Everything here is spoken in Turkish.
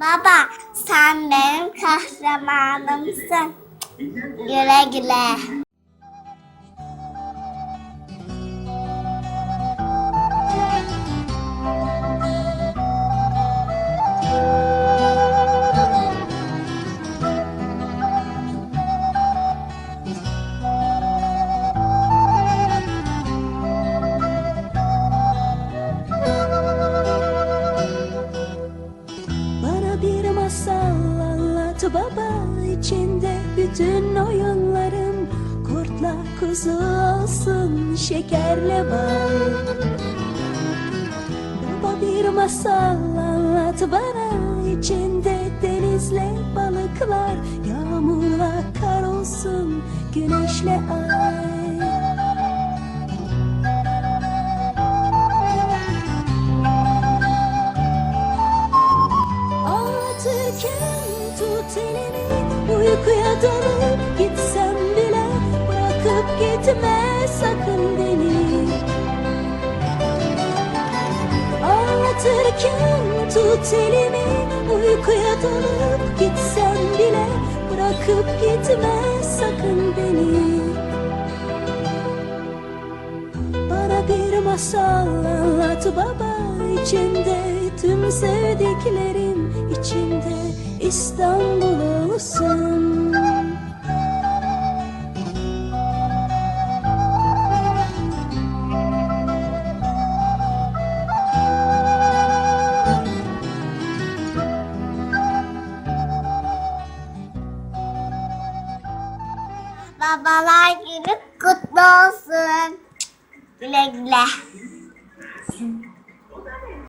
Baba sen benim kahramanımsın. Güle güle. Bir masal anlat baba içinde bütün oyunlarım. Kurtla kuzu olsun şekerle bal. Baba bir masal anlat bana içinde denizle balıklar. Yağmurla kar olsun güneşle ay Dalıp gitsem bile Bırakıp gitme sakın beni Anlatırken tut elimi Uykuya dalıp gitsem bile Bırakıp gitme sakın beni bana bir masal anlat baba içinde tüm sevdiklerim içinde İstanbul olsun. Babalar günü kutlu olsun. Güle güle.